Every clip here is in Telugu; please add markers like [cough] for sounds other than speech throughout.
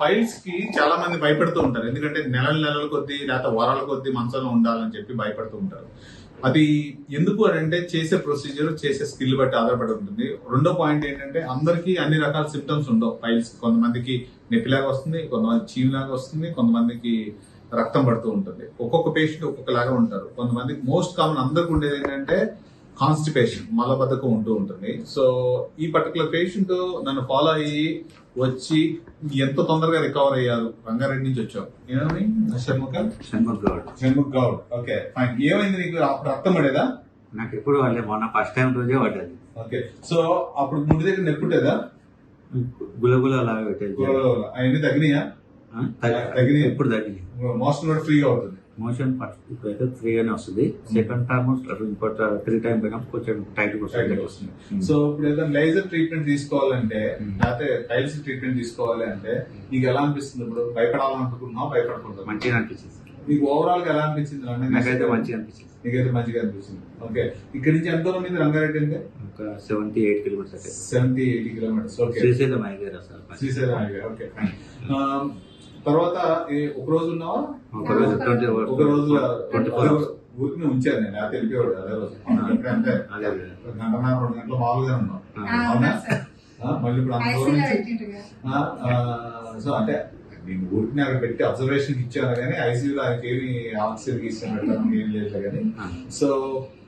ఫైల్స్కి చాలా మంది భయపడుతూ ఉంటారు. ఎందుకంటే నెలల నెలల కొద్దీ లేకపోతే వారాల కొద్దీ మంచంలో ఉండాలని చెప్పి భయపడుతూ ఉంటారు. అది ఎందుకు అని అంటే చేసే ప్రొసీజర్ చేసే స్కిల్ బట్టి ఆధారపడి ఉంటుంది. రెండో పాయింట్ ఏంటంటే అందరికీ అన్ని రకాల సిమ్టమ్స్ ఉండవు ఫైల్స్ కొంతమందికి నొప్పిలాగా వస్తుంది కొంతమంది చీమిలాగా వస్తుంది కొంతమందికి రక్తం పడుతూ ఉంటుంది. ఒక్కొక్క పేషెంట్ ఒక్కొక్కలాగా ఉంటారు. కొంతమందికి మోస్ట్ కామన్ అందరికి ఉండేది ఏంటంటే కాన్స్టిపేషన్ మలబద్ధకం ఉంటూ ఉంటుంది. సో ఈ పర్టికులర్ పేషెంట్ నన్ను ఫాలో అయ్యి వచ్చి ఎంత తొందరగా రికవర్ అయ్యారు? రంగారెడ్డి నుంచి వచ్చావు. ఏమని షణ్ముఖ? షణ్ముఖ్ గౌడ్. షణ్ముఖ్ గౌడ్. ఓకే ఫైన్ ఏమైంది నీకు? అప్పుడు రక్తం పడేదా? నాకు ఎప్పుడు వాళ్ళే మొన్న ఫస్ట్ టైం రోజే పడ్డది. ఓకే సో అప్పుడు ముడి దగ్గర నెప్పుటేదా గులగుల అలాగే పెట్టేది. అవన్నీ తగినాయా తగినాయి. ఎప్పుడు తగ్గింది మోషన్ కూడా ఫ్రీగా అవుతుంది మోషన్ ఫస్ట్ ఇప్పుడైతే ఫ్రీగానే వస్తుంది. సెకండ్ టైమ్ ఇంకో త్రీ టైం పోయినప్పుడు కొంచెం టైట్ వస్తుంది. సో ఇప్పుడు ఏదైనా లేజర్ ట్రీట్మెంట్ తీసుకోవాలంటే Hmm. లేకపోతే టైల్స్ ట్రీట్మెంట్ తీసుకోవాలి అంటే నీకు ఎలా అనిపిస్తుంది ఇప్పుడు? భయపడాలనుకుంటున్నావు? భయపడకూడదు? మంచిగా అనిపించింది నీకు ఓవరాల్గా ఎలా అనిపించింది అంటే నాకైతే మంచిగా అనిపించింది. నీకైతే మంచిగా అనిపిస్తుంది. ఓకే ఇక్కడ నుంచి ఎంత దూరం ఉంది రంగారెడ్డి అంటే? ఒక సెవెంటీ ఎయిట్ కిలోమీటర్స్ అయితే seventy eighty kilometres okay Srisailam sir Srisailam highway okay తర్వాత ఒక రోజు ఉన్నావా? ఒక రోజు ఒక ఊరికి ఉంచాను నేను ఆ తెలిపేవాడు అదే రోజు. [laughs] గంటన్నర రెండు గంటలు మామూలుగా ఉన్నాం. ఆ. అవునా ఆ, మళ్ళీ ఇప్పుడు అంత సో అంటే నేను ఊరికి అక్కడ పెట్టి అబ్జర్వేషన్ ఇచ్చాను కానీ ఐసీయూలో ఆయనకి ఏమి ఆక్సిజన్ ఇస్తాను ఏం లేదు కానీ. సో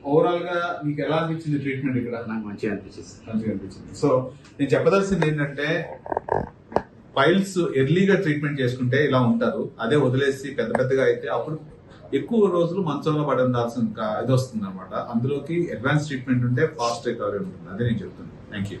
ఓవరాల్గా మీకు ఎలా అనిపించింది ట్రీట్మెంట్ ఇక్కడ? నాకు మంచిగా అనిపించింది. మంచిగా అనిపించింది. సో నేను చెప్పదలసింది ఏంటంటే ఫైల్స్ ఎర్లీగా ట్రీట్మెంట్ చేసుకుంటే ఇలా ఉంటారు. అదే వదిలేసి పెద్ద పెద్దగా అయితే అప్పుడు ఎక్కువ రోజులు మంచంలో పడి ఉండాల్సిన ఇది వస్తుంది అనమాట అందులోకి అడ్వాన్స్ ట్రీట్మెంట్ ఉంటే ఫాస్ట్ రికవరీ ఉంటుంది. అదే నేను చెప్తున్నాను. Thank you